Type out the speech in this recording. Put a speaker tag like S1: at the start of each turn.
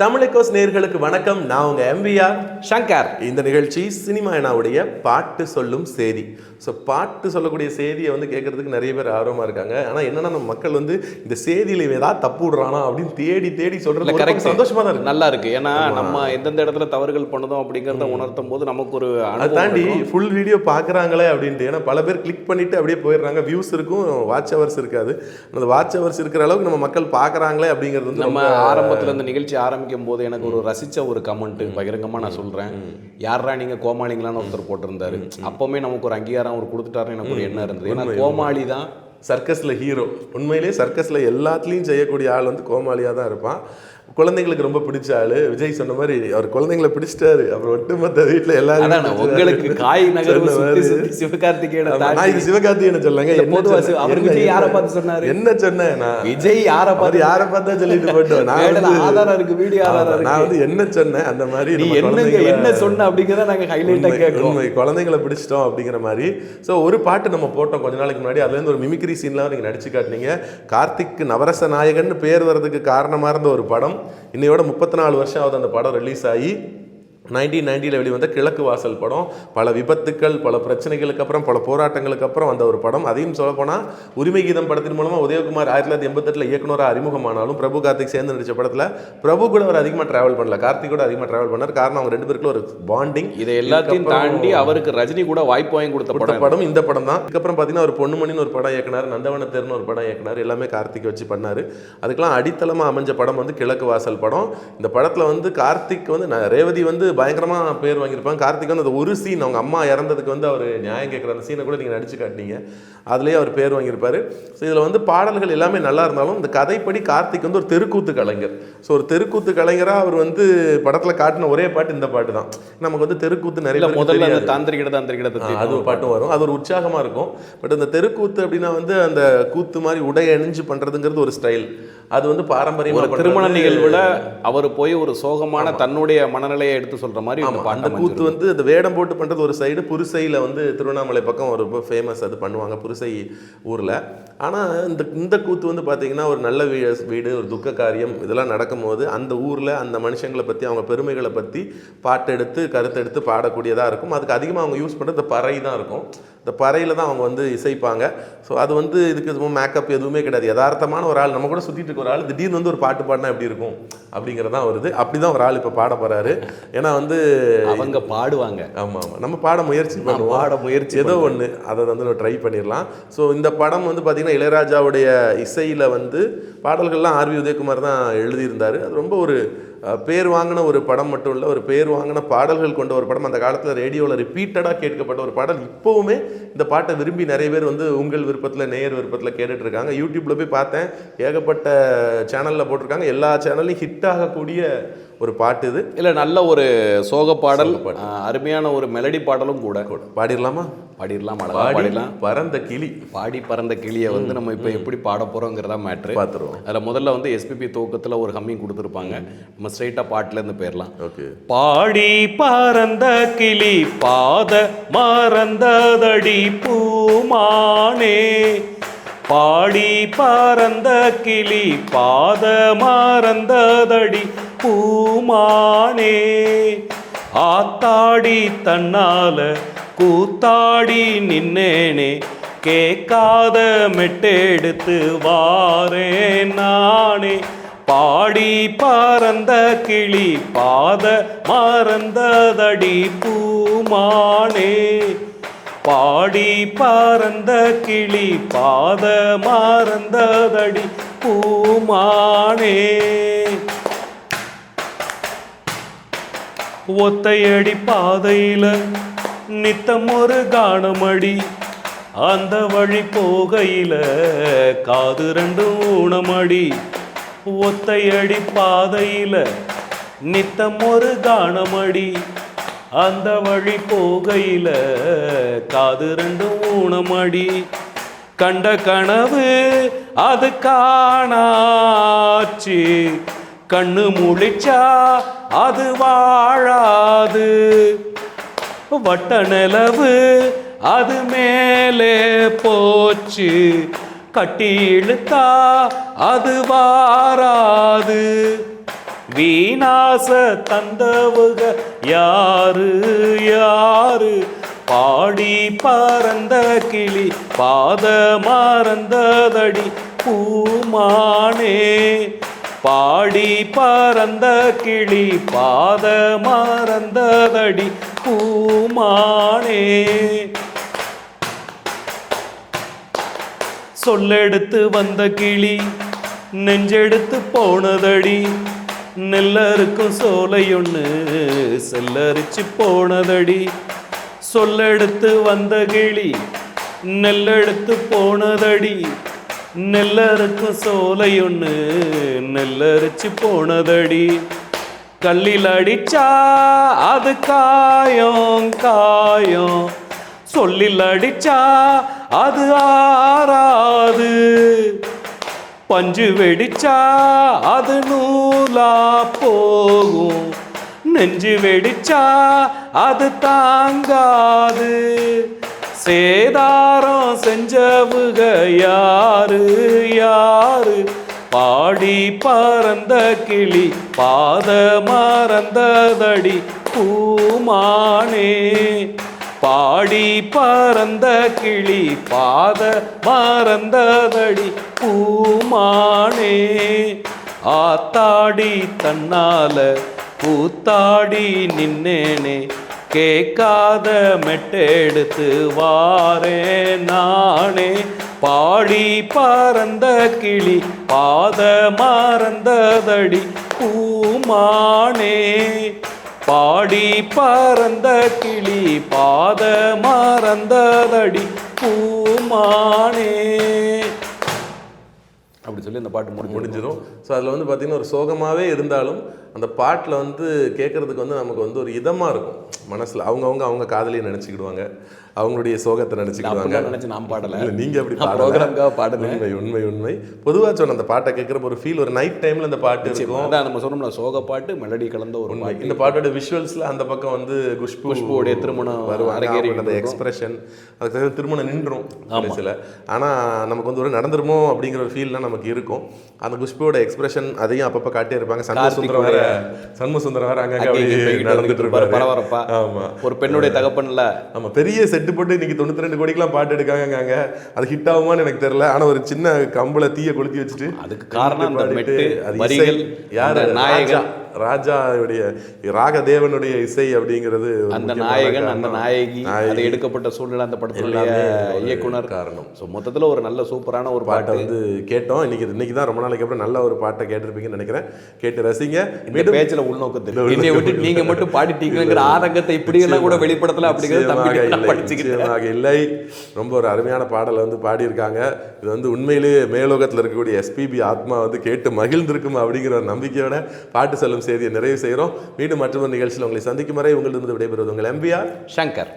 S1: தமிழக்கோஸ் நேர்களுக்கு வணக்கம். நான் உங்க எம்பிஆர்
S2: சங்கர்.
S1: இந்த நிகழ்ச்சி சினிமாயனாவுடைய பாட்டு சொல்லும் செய்தி. ஸோ பாட்டு சொல்லக்கூடிய செய்தியை வந்து கேட்கறதுக்கு நிறைய பேர் ஆர்வமா இருக்காங்க. ஆனா என்னன்னா நம்ம மக்கள் வந்து இந்த செய்தியில ஏதாவது தப்பு விடுறானா அப்படின்னு தேடி தேடி சொல்றது ஒரு
S2: கரெக்ட்
S1: சந்தோஷமா தான்
S2: நல்லா இருக்கு. ஏன்னா நம்ம எந்தெந்த இடத்துல தவறுகள் பண்ணதோம் அப்படிங்கறத உணர்த்தும் போது நமக்கு ஒரு
S1: அதை தாண்டி. ஃபுல் வீடியோ பார்க்குறாங்களே அப்படின்ட்டு. ஏன்னா பல பேர் கிளிக் பண்ணிட்டு அப்படியே போயிடுறாங்க. வியூஸ் இருக்கும் வாட்ச் ஹவர்ஸ் இருக்காது. அந்த வாட்ச் ஹவர்ஸ் இருக்கிற அளவுக்கு நம்ம மக்கள் பார்க்குறாங்களே அப்படிங்கிறது வந்து
S2: நம்ம
S1: ரொம்ப
S2: ஆரம்பத்துல இந்த நிகழ்ச்சி ஆரம்பிக்கும் போது எனக்கு ஒரு ரசிச்ச ஒரு கமெண்ட் பகிரங்கமா நான் சொல்றேன். யாரா நீங்க கோமாளிங்களான்னு ஒருத்தர் போட்டிருந்தாரு. அப்பவுமே நமக்கு ஒரு அங்கீகாரம் அவர் கொடுத்துட்டாருன்னு எனக்கு ஒரு எண்ணம் இருந்தது. ஏன்னா கோமாளி தான்
S1: சர்க்கஸில் ஹீரோ உண்மையிலேயே சர்க்கஸில் எல்லாத்துலேயும் செய்யக்கூடிய ஆள் வந்து கோமாளியாக தான் இருப்பான். குழந்தைங்களுக்கு ரொம்ப பிடிச்ச ஆள். விஜய் சொன்ன மாதிரி அவர் குழந்தைங்களை பிடிச்சிட்டாரு. அப்புறம் ஒட்டுமொத்த வீட்டில் எல்லாரும்
S2: உங்களுக்கு காய். சுத்தி சிவகார்த்திகேயனை
S1: நான் இது சிவகார்த்திகேயனை சொல்லுங்க
S2: அவர் விஜய் யாரை பார்த்து சொன்னாரு?
S1: என்ன சொன்னேன் நான்
S2: விஜய் யாரை பார்த்து
S1: யாரை பார்த்தா சொல்லிட்டு போட்டோம் நான்
S2: ஆதாரம் இருக்கு வீடியோ ஆதாரம்
S1: நான் வந்து என்ன சொன்னேன் அந்த மாதிரி
S2: நீ என்னங்க என்ன சொன்ன அப்படிங்கறத நாங்க ஹைலைட்டா
S1: உண்மை,
S2: கேட்கறோம்.
S1: உண்மை. குழந்தைங்களை பிடிச்சிட்டோம் அப்படிங்கிற மாதிரி. ஸோ ஒரு பாட்டு நம்ம போட்டோம் கொஞ்ச நாளைக்கு முன்னாடி. அதுலேருந்து ஒரு மிமிக்ரி சீன்லாம் நீங்கள் நடிச்சு காட்டினீங்க. கார்த்திக் நவரச நாயகன் பேர் வர்றதுக்கு காரணமாக இருந்த ஒரு படம். இன்னையோட முப்பத்தி நாலு வருஷம் ஆகுது அந்த படம் ரிலீஸ் ஆகி. நைன்டீன் நைன்டியில் வெளிவந்த கிழக்கு வாசல் படம். பல விபத்துக்கள் பல பிரச்சனைகளுக்கு அப்புறம் பல போராட்டங்களுக்கு அப்புறம் வந்த ஒரு படம். அதையும் சொல்லப்போனால் உரிமை கீதம் படத்தின் மூலமாக உதயகுமார் ஆயிரத்தி தொள்ளாயிரத்தி எண்பத்தெட்டில் இயக்குனராக அறிமுகமானாலும் பிரபு கார்த்திக் சேர்ந்து நடிச்ச படத்தில் பிரபு கூட அவர் அதிகமாக ட்ராவல் பண்ணல. கார்த்திக் கூட அதிகமாக ட்ராவல் பண்ணார். காரணம் அவங்க ரெண்டு பேருக்குள்ள ஒரு பாண்டிங்
S2: இதை எல்லாத்தையும் தாண்டி அவருக்கு ரஜினி கூட வாய்ப்பு வாங்கி கொடுத்த படம்
S1: படம் இந்த படம் தான். இதுக்கப்புறம் பார்த்தீங்கன்னா ஒரு பொண்ணுமணின்னு ஒரு படம் இயக்குனார். நந்தவனத்தேர்னு ஒரு படம் இயக்குனார். எல்லாமே கார்த்திக் வச்சு பண்ணார். அதுக்கெல்லாம் அடித்தளமாக அமைஞ்ச படம் வந்து கிழக்கு வாசல் படம். இந்த படத்தில் வந்து கார்த்திக் வந்து ரேவதி வந்து பயங்கரமாக பேர் வாங்கியிருப்பாங்க. கார்த்திக் வந்து அந்த ஒரு சீன் அவங்க அம்மா இறந்ததுக்கு வந்து அவர் நியாயம் கேட்குற அந்த சீனை கூட நீங்கள் நடிச்சு காட்டினீங்க. அதுலேயே அவர் பேர் வாங்கியிருப்பாரு. ஸோ இதில் வந்து பாடல்கள் எல்லாமே நல்லா இருந்தாலும் இந்த கதைப்படி கார்த்திக் வந்து ஒரு தெருக்கூத்து கலைஞர். ஸோ ஒரு தெருக்கூத்து கலைஞராக அவர் வந்து படத்தில் காட்டின ஒரே பாட்டு இந்த பாட்டு தான். நமக்கு வந்து தெருக்கூத்து நிறைய
S2: முதல்ல. தாந்திரிகிட தாந்திரிகிட
S1: அது ஒரு பாட்டும் வரும். அது ஒரு உற்சாகமா இருக்கும். பட் அந்த தெருக்கூத்து அப்படின்னா வந்து அந்த கூத்து மாதிரி உடை அணிஞ்சு பண்றதுங்கிறது ஒரு ஸ்டைல் அது வந்து பாரம்பரியமா
S2: ஒரு
S1: பண்றது.
S2: திருமண நிகழ்வுல அவர் போய் ஒரு சோகமான தன்னுடைய மனநிலையை எடுத்து சொல்ற மாதிரி
S1: அந்த கூத்து வந்து அந்த வேடம் போட்டு பண்றது ஒரு சைடு புருசையில வந்து திருவண்ணாமலை பக்கம் ஒரு ரொம்ப ஃபேமஸ் அது பண்ணுவாங்க புருசை ஊர்ல. ஆனா இந்த இந்த கூத்து வந்து பாத்தீங்கன்னா ஒரு நல்ல வீ- வீடு ஒரு துக்க காரியம் இதெல்லாம் நடக்கும்போது அந்த ஊர்ல அந்த மனுஷங்களை பத்தி அவங்க பெருமைகளை பத்தி பாட்டு எடுத்து கருத்து எடுத்து பாடக்கூடியதா இருக்கும். அதுக்கு அதிகமாக அவங்க யூஸ் இந்த பறை தான் இருக்கும். இந்த பறையில தான் அவங்க வந்து இசைப்பாங்க. ஸோ அது வந்து இதுக்கு மேக்கப் எதுவுமே கிடையாது. யதார்த்தமான ஒரு ஆள். நம்ம கூட சுத்திட்டு இருக்க ஒரு ஆள் திடீர்னு வந்து ஒரு பாட்டு பாடினா எப்படி இருக்கும்? அப்படிங்கிறதான் வருது. அப்படிதான் ஒரு ஆள் இப்போ பாட போறாரு. ஏன்னா வந்து
S2: அவங்க பாடுவாங்க.
S1: ஆமா ஆமா நம்ம பாட முயற்சி பண்ணுவோம்.
S2: பாட முயற்சி
S1: ஏதோ ஒன்று அதை வந்து நம்ம ட்ரை பண்ணிடலாம். ஸோ இந்த படம் வந்து பார்த்தீங்கன்னா இளையராஜாவுடைய இசையில் வந்து பாடல்கள்லாம் ஆர்வி உதயகுமார் தான் எழுதியிருந்தார். அது ரொம்ப ஒரு பேர் வாங்கின ஒரு படம் மட்டும் இல்லை ஒரு பேர் வாங்கின பாடல்கள் கொண்ட ஒரு படம். அந்த காலத்தில் ரேடியோவில் ரிப்பீட்டடாக கேட்கப்பட்ட ஒரு பாடல். இப்போவுமே இந்த பாட்டை விரும்பி நிறைய பேர் வந்து உங்கள் விருப்பத்தில் நேயர் விருப்பத்தில் கேட்டுட்ருக்காங்க. யூடியூப்பில் போய் பார்த்தேன். ஏகப்பட்ட சேனலில் போட்டிருக்காங்க. எல்லா சேனல்லையும் ஹிட் ஆகக்கூடிய ஒரு பாட்டு இது.
S2: இல்ல நல்ல ஒரு சோக பாடல் அருமையான ஒரு மெலடி பாடலும் கூட.
S1: பாடிடலாமா?
S2: பாடிடலாம் பாடிடலாம்.
S1: பறந்த கிளி.
S2: பாடி பறந்த கிளியை வந்து நம்ம இப்போ எப்படி பாட போறோங்கிறதா மேட்ரு
S1: பார்த்துருவோம்
S2: அதில் முதல்ல வந்து எஸ்பிபி துவக்கத்துல ஒரு ஹம்மிங் கொடுத்துருப்பாங்க. நம்ம ஸ்ட்ரைட்டாக பாட்டுலேருந்து போயிடலாம்
S1: ஓகே.
S2: பாடி பறந்த கிளி பாத மறந்ததடி பூமானே. பாடி பறந்த கிளி பாத மறந்ததடி பூமானே. ஆத்தாடி தன்னால கூத்தாடி நின்னேனே. கேட்காத மெட்டெடுத்து வாரே நானே. பாடி பறந்த கிளி பாத மறந்ததடி பூமானே. பாடி பறந்த கிளி பாத மறந்ததடி பூமானே. ஒத்தையடி பாதையில் நித்தம் ஒரு காணமடி அந்த வழி போகையில் காது ரெண்டும் ஊனமடி. ஒத்தையடி பாதையில் நித்தம் ஒரு காணமடி அந்த வழி போகையில் காது ரெண்டும் ஊனமடி. கண்ட கனவு அது காணாச்சு. கண்ணு முழிச்சா அது வாழாது. வட்ட நிலவு அது மேலே போச்சு. கட்டி இழுத்தா அது வாராது. வீணாச தந்தவுக யாரு யாரு? பாடி பறந்த கிளி பாத மறந்ததடி பூமானே. பாடி பறந்த கிளி பாத மறந்ததடி பூமானே. சொல்லெடுத்து வந்த கிளி நெஞ்செடுத்து போனதடி நெல்லருக்கும் சோலையொன்று செல்லரிச்சு போனதடி. சொல்லெடுத்து வந்த கிளி நெல்லெடுத்து போனதடி நெல்லருக்கும் சோலையொன்று நெல்லரிச்சு போனதடி. கல்லில் அடிச்சா அது காயம் காயம். சொல்லில் அடிச்சா அது ஆறாது. பஞ்சு வெடிச்சா அது நூலா போகும். நெஞ்சு வெடிச்சா அது தாங்காது. சேதாரம் செஞ்சவுக யாரு யாரு? பாடி பறந்த கிளி பாத மறந்ததடி பூமானே. பாடி பறந்த கிளி பாத மறந்ததடி பூமானே. ஆத்தாடி தன்னால பூத்தாடி நின்னேனே. கேட்காத மெட்டெடுத்து வாரே நானே. பாடி பறந்த கிளி பாத மறந்ததடி பூமானே. பாடி பறந்த கிளி பாத மறந்ததடி பூமானே. அப்படி சொல்லி அந்த பாட்டு முடிஞ்சு
S1: முடிஞ்சிடும் ஸோ அதில் வந்து பார்த்தீங்கன்னா ஒரு சோகமாகவே இருந்தாலும் அந்த பாட்டில் வந்து கேட்குறதுக்கு வந்து நமக்கு வந்து ஒரு இதமாக இருக்கும். மனசில் அவங்கவுங்க அவங்க காதலியை நினச்சிக்கிடுவாங்க. அவங்களுடைய சோகத்தை நினச்சிக்கிடுவாங்க.
S2: நினைச்சு நான் பாடல.
S1: இல்லை நீங்கள் அப்படி
S2: நான்
S1: பாடல. உண்மை உண்மை உண்மை. பொதுவாக சொன்ன அந்த பாட்டை கேட்குறப்ப ஒரு ஃபீல் ஒரு நைட் டைமில் அந்த பாட்டு. இருக்கும்.
S2: அதான் நம்ம சொன்னோம்ல சோக பாட்டு மெலடி கலந்த ஒரு
S1: உண்மை.
S2: பாட்டு.
S1: இந்த பாட்டோட விஷுவல்ஸ்ல அந்த பக்கம் வந்து குஷ்பு
S2: குஷ்புவோடைய திருமணம்
S1: வருவாங்க. அந்த. எக்ஸ்பிரஷன் அதுக்கு திருமணம் நின்றும் கடைசியில். ஆனால் நமக்கு வந்து ஒரு நடந்துருமோ அப்படிங்கிற ஒரு ஃபீல்லாம் நமக்கு இருக்கும். அந்த குஷ்புவோட எக்ஸ்பிரஷன் அதையும் அப்பப்போ காட்டியே இருப்பாங்க. சண்முக சுந்தரம் வேற சண்முக சுந்தரம் வேற
S2: அங்கே
S1: நடந்துட்டு
S2: இருப்பாரு. பரபரப்பா.
S1: ஆமா.
S2: ஒரு பெண்ணுடைய தகப்பன்ல.
S1: ஆமா பெரிய செட்டு போட்டு இன்னைக்கு தொண்ணூத்தி ரெண்டு கோடிக்கெல்லாம் பாட்டு எடுக்காங்க அது ஹிட் ஆகுமான்னு எனக்கு தெரியல. ஆனா ஒரு சின்ன கம்புல தீய கொளுத்தி வச்சுட்டு
S2: அதுக்கு காரணம் அந்த மெட்டு,
S1: அது யாரு?
S2: நாயகன்.
S1: ராஜா ராஜாவுடைய ராகதேவனுடைய இசை அப்படிங்கிறது
S2: அந்த நாயகன் அந்த. நாயகி. அது எடுக்கப்பட்ட சூழ்நிலை அந்த
S1: ஒரு
S2: இயக்குனர்.
S1: காரணம்.
S2: ஸோ மொத்தத்துல ஒரு நல்ல சூப்பரான ஒரு
S1: பாட்டை வந்து கேட்டோம். இன்னைக்கு இன்னைக்கு தான் ரொம்ப நாளைக்கு அப்புறம் நல்ல ஒரு பாட்டை கேட்டிருப்பீங்கன்னு நினைக்கிறேன். கேட்டு ரசிங்க.
S2: இந்த பேச்சுல உள்நோக்கம் என்னை விட்டு நீங்க மட்டும் பாடிட்டீங்கிற ஆதங்கத்தை இப்படி எல்லாம் கூட வெளிப்படத்துல அப்படிங்கிறது
S1: இல்லை, ரொம்ப ஒரு அருமையான பாடலை வந்து பாடியிருக்காங்க. இது வந்து உண்மையிலேயே மேலோகத்தில் இருக்கக்கூடிய எஸ்பிபி ஆத்மா வந்து கேட்டு மகிழ்ந்திருக்கும் அப்படிங்கிற நம்பிக்கையோட பாட்டு செல்லும் செய்தியை நிறைவு செய்கிறோம். மீண்டும் மற்றொரு நிகழ்ச்சியில் உங்களை சந்திக்கும் வரை உங்களிடம் விடைபெறுவது உங்கள் எம்பிஆர்
S2: சங்கர்.